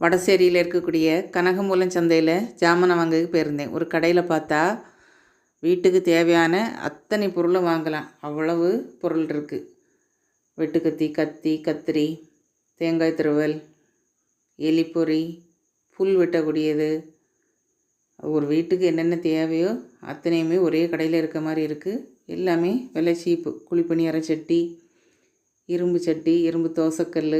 வடசேரியில் இருக்கக்கூடிய கனகமூலம் சந்தையில் ஜாமனை வாங்கக்கு போயிருந்தேன். ஒரு கடையில் பார்த்தா வீட்டுக்கு தேவையான அத்தனை பொருளும் வாங்கலாம். அவ்வளவு பொருள் இருக்குது வெட்டுக்கத்தி கத்தி கத்திரி தேங்காய் திருவல் எலிப்பொறி புல் வெட்டக்கூடியது. ஒரு வீட்டுக்கு என்னென்ன தேவையோ அத்தனையுமே ஒரே கடையில் இருக்க மாதிரி இருக்குது எல்லாமே விலை சீப்பு குழிப்பணியார சட்டி இரும்பு சட்டி இரும்பு தோசைக்கல்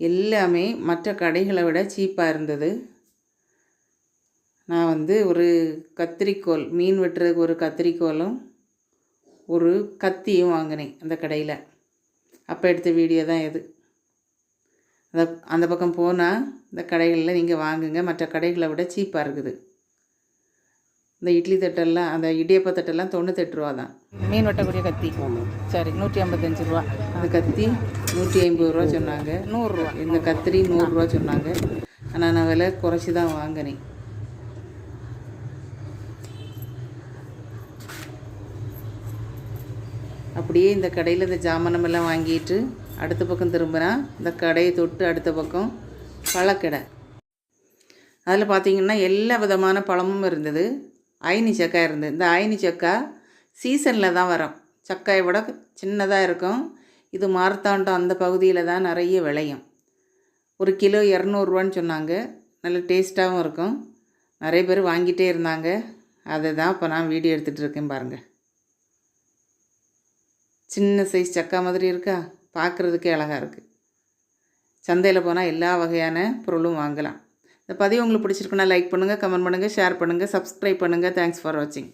எல்லாமே மற்ற கடைகளை விட சீப்பாக இருந்தது. நான் வந்து ஒரு கத்திரிக்கோல் மீன் வெட்டுறதுக்கு ஒரு கத்திரிக்கோலும் ஒரு கத்தியும் வாங்கினேன் அந்த கடையில். அப்போ எடுத்த வீடியோ தான் இது. அந்த அந்த பக்கம் போனால் இந்த கடைகளில் நீங்கள் வாங்குங்க மற்ற கடைகளை விட சீப்பாக இருக்குது. இந்த இட்லி தட்டெல்லாம் அந்த இடியப்ப தட்டெல்லாம் தொண்ணூத்தெட்டு ரூபா தான் மீன் வெட்டக்கூடிய கத்தி சரி நூற்றி ஐம்பத்தஞ்சு ரூபா. அந்த கத்தி நூற்றி ஐம்பது ரூபா சொன்னாங்க. நூறுரூவா இந்த கத்திரி நூறுரூவா சொன்னாங்க. ஆனால் நான் விலை குறைச்சி தான் வாங்கினேன். அப்படியே இந்த கடையில் இந்த ஜாமானமெல்லாம் வாங்கிட்டு அடுத்த பக்கம் திரும்பினா இந்த கடையை தொட்டு அடுத்த பக்கம் பழக்கடை. அதில் பார்த்தீங்கன்னா எல்லா விதமான பழமும் இருந்தது. ஐனி சக்கா இருந்தது இந்த ஐனி சக்கா சீசனில் தான் வரும். சக்காயை விட சின்னதாக இருக்கும். இது மார்த்தாண்டம் அந்த பகுதியில் தான் நிறைய விளையும். ஒரு கிலோ இரநூறுவான்னு சொன்னாங்க. நல்ல டேஸ்ட்டாகவும் இருக்கும். நிறைய பேர் வாங்கிட்டே இருந்தாங்க. அதை தான் இப்போ நான் வீடியோ எடுத்துகிட்டு இருக்கேன் பாருங்கள் சின்ன சைஸ் சக்கா மாதிரி இருக்கா? பார்க்குறதுக்கே அழகாக இருக்குது சந்தையில் போனால் எல்லா வகையான பொருளும் வாங்கலாம். இந்த பதிவு உங்களுக்கு பிடிச்சிருக்குன்னா லைக் பண்ணுங்கள் கமெண்ட் பண்ணுங்கள் ஷேர் பண்ணுங்கள் சப்ஸ்கிரைப் பண்ணுங்கள் தேங்க்ஸ் ஃபார் வாட்சிங்